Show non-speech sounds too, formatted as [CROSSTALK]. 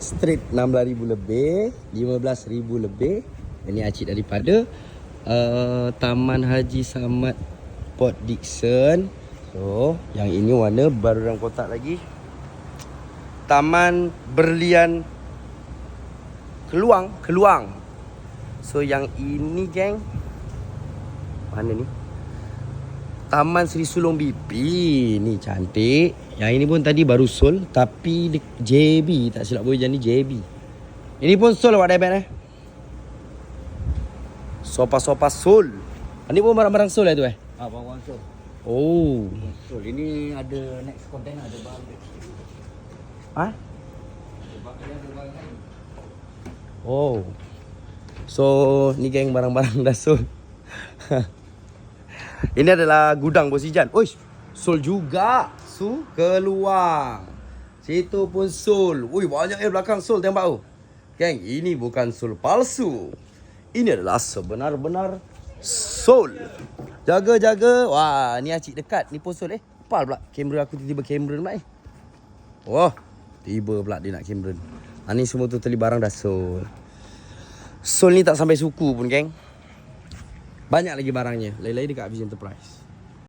Straight 16,000 lebih 15,000 lebih. Ini acik daripada uh, Taman Haji Samad Port Dickson. So Yang ini warna baru dalam kotak lagi. Taman Berlian Keluang Keluang. So yang ini geng Mana ni Taman Seri Sulong BP Ni cantik. Yang ini pun tadi baru sol Tapi de- JB Tak silap boleh jadi JB Ini pun sol awak dah eh? Sopa-sopa sol. Ini pun barang-barang sol lah tu eh? Ah, bawang so. Oh. So, ini ada next container ada barang. Ha? Oh. So ni geng barang-barang dah sol [LAUGHS] Ini adalah gudang bos Ijan Oish Sol juga. Su keluar Situ pun sol Ui banyak eh belakang sol tembak tu. Geng ini bukan sol palsu. Ini adalah sebenar-benar Sol Jaga-jaga. Wah ni acik dekat. Ni pun sol eh. Pal pula. Kamera aku tiba-tiba kamera pula eh. Wah Tiba pula dia nak kamera ha, Ni semua tu teli barang dah sol Sol ni tak sampai suku pun geng Banyak lagi barangnya. Lain-lain dekat Vision Enterprise